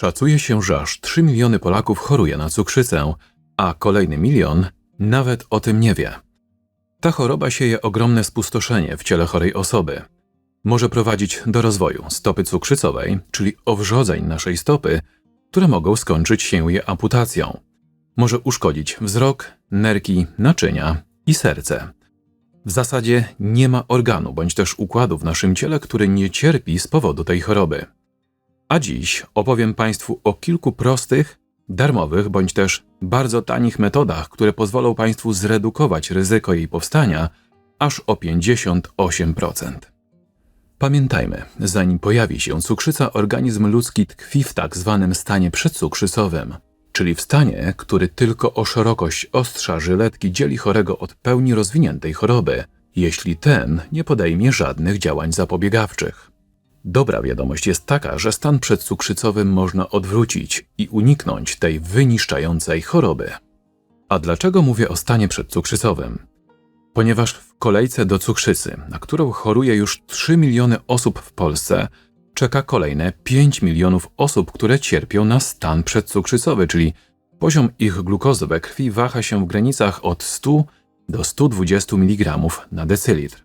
Szacuje się, że aż 3 miliony Polaków choruje na cukrzycę, a kolejny milion nawet o tym nie wie. Ta choroba sieje ogromne spustoszenie w ciele chorej osoby. Może prowadzić do rozwoju stopy cukrzycowej, czyli owrzodzeń naszej stopy, które mogą skończyć się jej amputacją. Może uszkodzić wzrok, nerki, naczynia i serce. W zasadzie nie ma organu bądź też układu w naszym ciele, który nie cierpi z powodu tej choroby. A dziś opowiem Państwu o kilku prostych, darmowych bądź też bardzo tanich metodach, które pozwolą Państwu zredukować ryzyko jej powstania aż o 58%. Pamiętajmy, zanim pojawi się cukrzyca, organizm ludzki tkwi w tak zwanym stanie przedcukrzycowym, czyli w stanie, który tylko o szerokość ostrza żyletki dzieli chorego od pełni rozwiniętej choroby, jeśli ten nie podejmie żadnych działań zapobiegawczych. Dobra wiadomość jest taka, że stan przedcukrzycowy można odwrócić i uniknąć tej wyniszczającej choroby. A dlaczego mówię o stanie przedcukrzycowym? Ponieważ w kolejce do cukrzycy, na którą choruje już 3 miliony osób w Polsce, czeka kolejne 5 milionów osób, które cierpią na stan przedcukrzycowy, czyli poziom ich glukozy we krwi waha się w granicach od 100 do 120 mg na decylitr.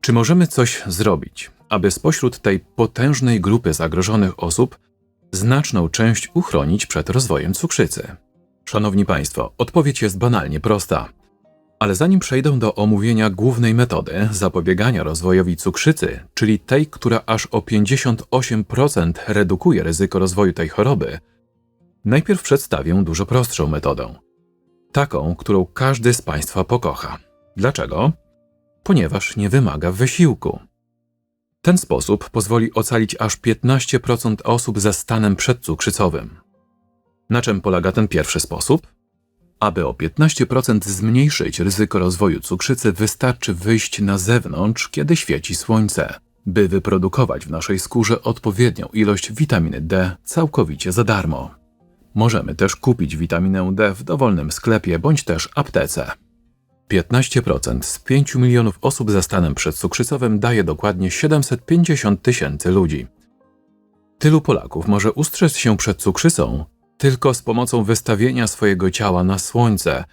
Czy możemy coś zrobić, aby spośród tej potężnej grupy zagrożonych osób znaczną część uchronić przed rozwojem cukrzycy? Szanowni Państwo, odpowiedź jest banalnie prosta. Ale zanim przejdę do omówienia głównej metody zapobiegania rozwojowi cukrzycy, czyli tej, która aż o 58% redukuje ryzyko rozwoju tej choroby, najpierw przedstawię dużo prostszą metodę. Taką, którą każdy z Państwa pokocha. Dlaczego? Ponieważ nie wymaga wysiłku. Ten sposób pozwoli ocalić aż 15% osób ze stanem przedcukrzycowym. Na czym polega ten pierwszy sposób? Aby o 15% zmniejszyć ryzyko rozwoju cukrzycy, wystarczy wyjść na zewnątrz, kiedy świeci słońce, by wyprodukować w naszej skórze odpowiednią ilość witaminy D całkowicie za darmo. Możemy też kupić witaminę D w dowolnym sklepie bądź też aptece. 15% z 5 milionów osób ze stanem przedcukrzycowym daje dokładnie 750 tysięcy ludzi. Tylu Polaków może ustrzec się przed cukrzycą tylko z pomocą wystawienia swojego ciała na słońce,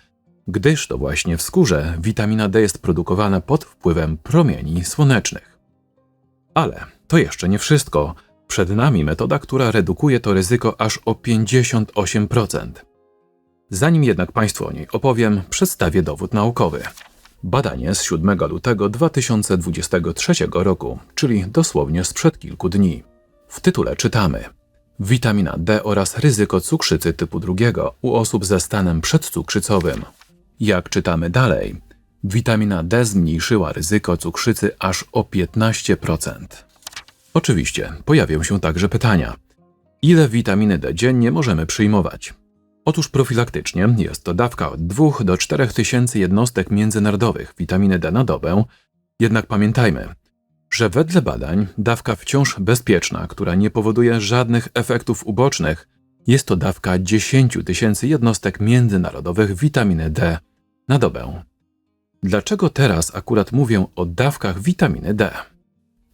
gdyż to właśnie w skórze witamina D jest produkowana pod wpływem promieni słonecznych. Ale to jeszcze nie wszystko. Przed nami metoda, która redukuje to ryzyko aż o 58%. Zanim jednak Państwu o niej opowiem, przedstawię dowód naukowy. Badanie z 7 lutego 2023 roku, czyli dosłownie sprzed kilku dni. W tytule czytamy: Witamina D oraz ryzyko cukrzycy typu drugiego u osób ze stanem przedcukrzycowym. Jak czytamy dalej, witamina D zmniejszyła ryzyko cukrzycy aż o 15%. Oczywiście pojawią się także pytania: ile witaminy D dziennie możemy przyjmować? Otóż profilaktycznie jest to dawka od 2 do 4 tysięcy jednostek międzynarodowych witaminy D na dobę, jednak pamiętajmy, że wedle badań dawka wciąż bezpieczna, która nie powoduje żadnych efektów ubocznych, jest to dawka 10 tysięcy jednostek międzynarodowych witaminy D na dobę. Dlaczego teraz akurat mówię o dawkach witaminy D?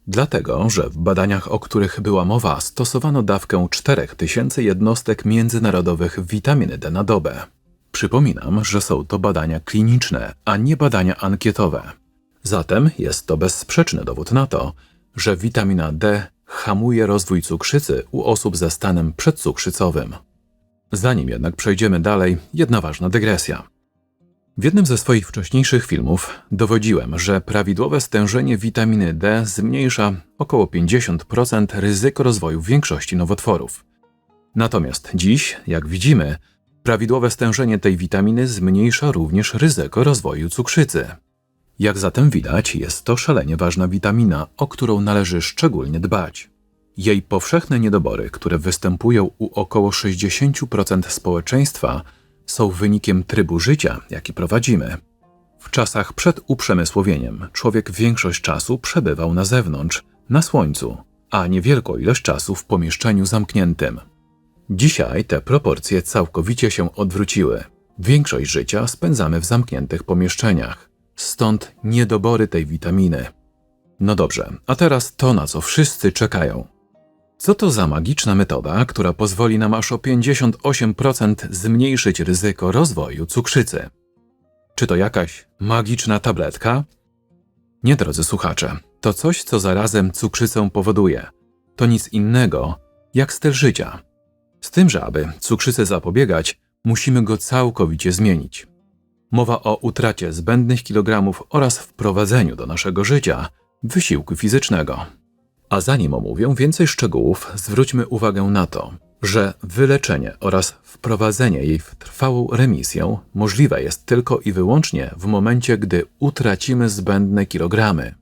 Dlatego, że w badaniach, o których była mowa, stosowano dawkę 4000 jednostek międzynarodowych witaminy D na dobę. Przypominam, że są to badania kliniczne, a nie badania ankietowe. Zatem jest to bezsprzeczny dowód na to, że witamina D hamuje rozwój cukrzycy u osób ze stanem przedcukrzycowym. Zanim jednak przejdziemy dalej, jedna ważna dygresja. W jednym ze swoich wcześniejszych filmów dowodziłem, że prawidłowe stężenie witaminy D zmniejsza około 50% ryzyko rozwoju większości nowotworów. Natomiast dziś, jak widzimy, prawidłowe stężenie tej witaminy zmniejsza również ryzyko rozwoju cukrzycy. Jak zatem widać, jest to szalenie ważna witamina, o którą należy szczególnie dbać. Jej powszechne niedobory, które występują u około 60% społeczeństwa, są wynikiem trybu życia, jaki prowadzimy. W czasach przed uprzemysłowieniem człowiek większość czasu przebywał na zewnątrz, na słońcu, a niewielką ilość czasu w pomieszczeniu zamkniętym. Dzisiaj te proporcje całkowicie się odwróciły. Większość życia spędzamy w zamkniętych pomieszczeniach. Stąd niedobory tej witaminy. No dobrze, a teraz to, na co wszyscy czekają. Co to za magiczna metoda, która pozwoli nam aż o 58% zmniejszyć ryzyko rozwoju cukrzycy? Czy to jakaś magiczna tabletka? Nie, drodzy słuchacze, to coś, co zarazem cukrzycę powoduje. To nic innego jak styl życia. Z tym, że aby cukrzycę zapobiegać, musimy go całkowicie zmienić. Mowa o utracie zbędnych kilogramów oraz wprowadzeniu do naszego życia wysiłku fizycznego. A zanim omówię więcej szczegółów, zwróćmy uwagę na to, że wyleczenie oraz wprowadzenie jej w trwałą remisję możliwe jest tylko i wyłącznie w momencie, gdy utracimy zbędne kilogramy.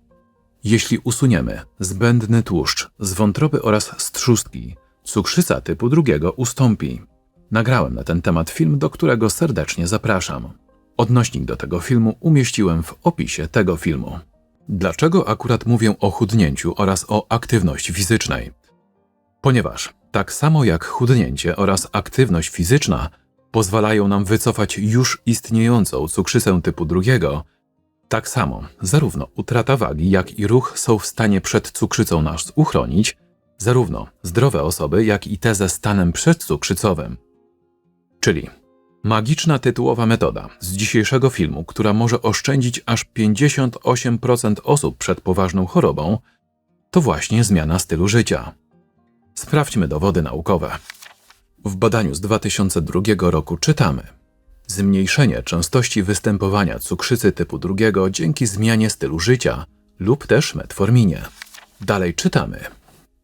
Jeśli usuniemy zbędny tłuszcz z wątroby oraz z trzustki, cukrzyca typu drugiego ustąpi. Nagrałem na ten temat film, do którego serdecznie zapraszam. Odnośnik do tego filmu umieściłem w opisie tego filmu. Dlaczego akurat mówię o chudnięciu oraz o aktywności fizycznej? Ponieważ tak samo jak chudnięcie oraz aktywność fizyczna pozwalają nam wycofać już istniejącą cukrzycę typu drugiego, tak samo zarówno utrata wagi, jak i ruch są w stanie przed cukrzycą nas uchronić, zarówno zdrowe osoby, jak i te ze stanem przedcukrzycowym. Czyli magiczna tytułowa metoda z dzisiejszego filmu, która może oszczędzić aż 58% osób przed poważną chorobą, to właśnie zmiana stylu życia. Sprawdźmy dowody naukowe. W badaniu z 2002 roku czytamy: Zmniejszenie częstości występowania cukrzycy typu drugiego dzięki zmianie stylu życia lub też metforminie. Dalej czytamy: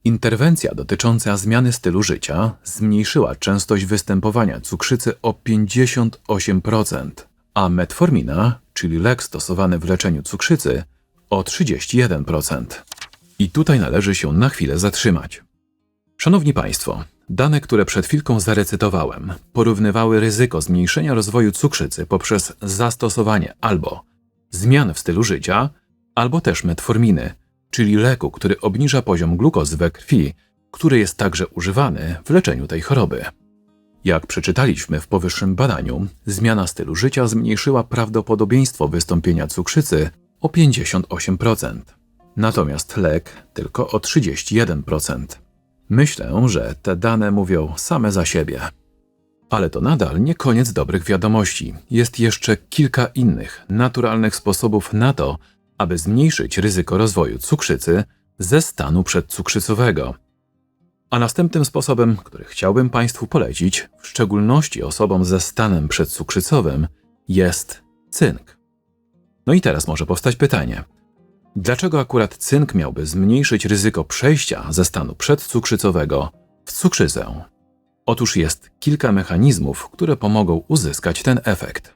Interwencja dotycząca zmiany stylu życia zmniejszyła częstość występowania cukrzycy o 58%, a metformina, czyli lek stosowany w leczeniu cukrzycy, o 31%. I tutaj należy się na chwilę zatrzymać. Szanowni Państwo, dane, które przed chwilką zarecytowałem, porównywały ryzyko zmniejszenia rozwoju cukrzycy poprzez zastosowanie albo zmian w stylu życia, albo też metforminy, czyli leku, który obniża poziom glukozy we krwi, który jest także używany w leczeniu tej choroby. Jak przeczytaliśmy w powyższym badaniu, zmiana stylu życia zmniejszyła prawdopodobieństwo wystąpienia cukrzycy o 58%, natomiast lek tylko o 31%. Myślę, że te dane mówią same za siebie. Ale to nadal nie koniec dobrych wiadomości. Jest jeszcze kilka innych, naturalnych sposobów na to, aby zmniejszyć ryzyko rozwoju cukrzycy ze stanu przedcukrzycowego. A następnym sposobem, który chciałbym Państwu polecić, w szczególności osobom ze stanem przedcukrzycowym, jest cynk. No i teraz może powstać pytanie: dlaczego akurat cynk miałby zmniejszyć ryzyko przejścia ze stanu przedcukrzycowego w cukrzycę? Otóż jest kilka mechanizmów, które pomogą uzyskać ten efekt.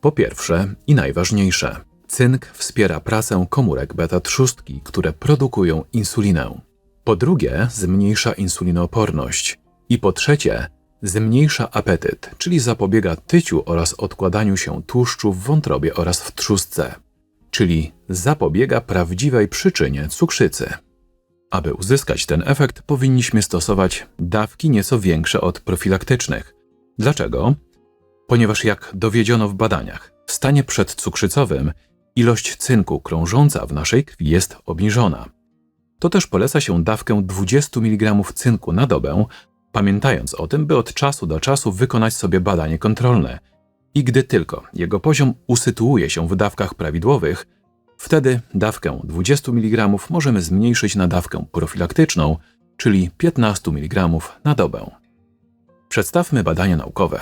Po pierwsze i najważniejsze, Cynk wspiera pracę komórek beta-trzustki, które produkują insulinę. Po drugie, zmniejsza insulinooporność. I po trzecie, zmniejsza apetyt, czyli zapobiega tyciu oraz odkładaniu się tłuszczu w wątrobie oraz w trzustce, czyli zapobiega prawdziwej przyczynie cukrzycy. Aby uzyskać ten efekt, powinniśmy stosować dawki nieco większe od profilaktycznych. Dlaczego? Ponieważ jak dowiedziono w badaniach, w stanie przedcukrzycowym ilość cynku krążąca w naszej krwi jest obniżona. To też poleca się dawkę 20 mg cynku na dobę, pamiętając o tym, by od czasu do czasu wykonać sobie badanie kontrolne. I gdy tylko jego poziom usytuuje się w dawkach prawidłowych, wtedy dawkę 20 mg możemy zmniejszyć na dawkę profilaktyczną, czyli 15 mg na dobę. Przedstawmy badania naukowe.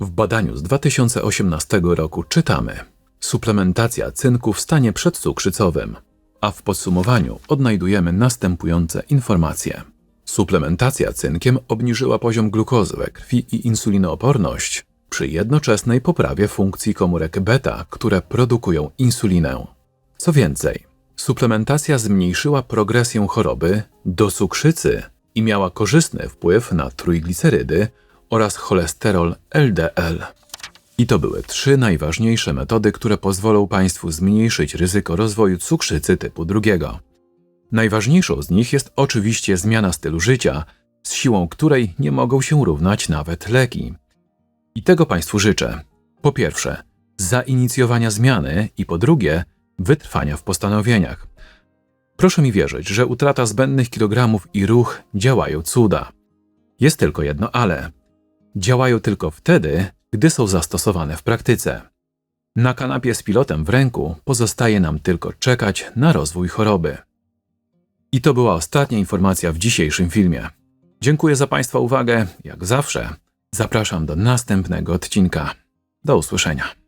W badaniu z 2018 roku czytamy – suplementacja cynku w stanie przedcukrzycowym, a w podsumowaniu odnajdujemy następujące informacje. Suplementacja cynkiem obniżyła poziom glukozy we krwi i insulinooporność przy jednoczesnej poprawie funkcji komórek beta, które produkują insulinę. Co więcej, suplementacja zmniejszyła progresję choroby do cukrzycy i miała korzystny wpływ na trójglicerydy oraz cholesterol LDL. I to były trzy najważniejsze metody, które pozwolą Państwu zmniejszyć ryzyko rozwoju cukrzycy typu drugiego. Najważniejszą z nich jest oczywiście zmiana stylu życia, z siłą której nie mogą się równać nawet leki. I tego Państwu życzę. Po pierwsze, zainicjowania zmiany i po drugie, wytrwania w postanowieniach. Proszę mi wierzyć, że utrata zbędnych kilogramów i ruch działają cuda. Jest tylko jedno ale. Działają tylko wtedy, gdy są zastosowane w praktyce. Na kanapie z pilotem w ręku pozostaje nam tylko czekać na rozwój choroby. I to była ostatnia informacja w dzisiejszym filmie. Dziękuję za Państwa uwagę. Jak zawsze, zapraszam do następnego odcinka. Do usłyszenia.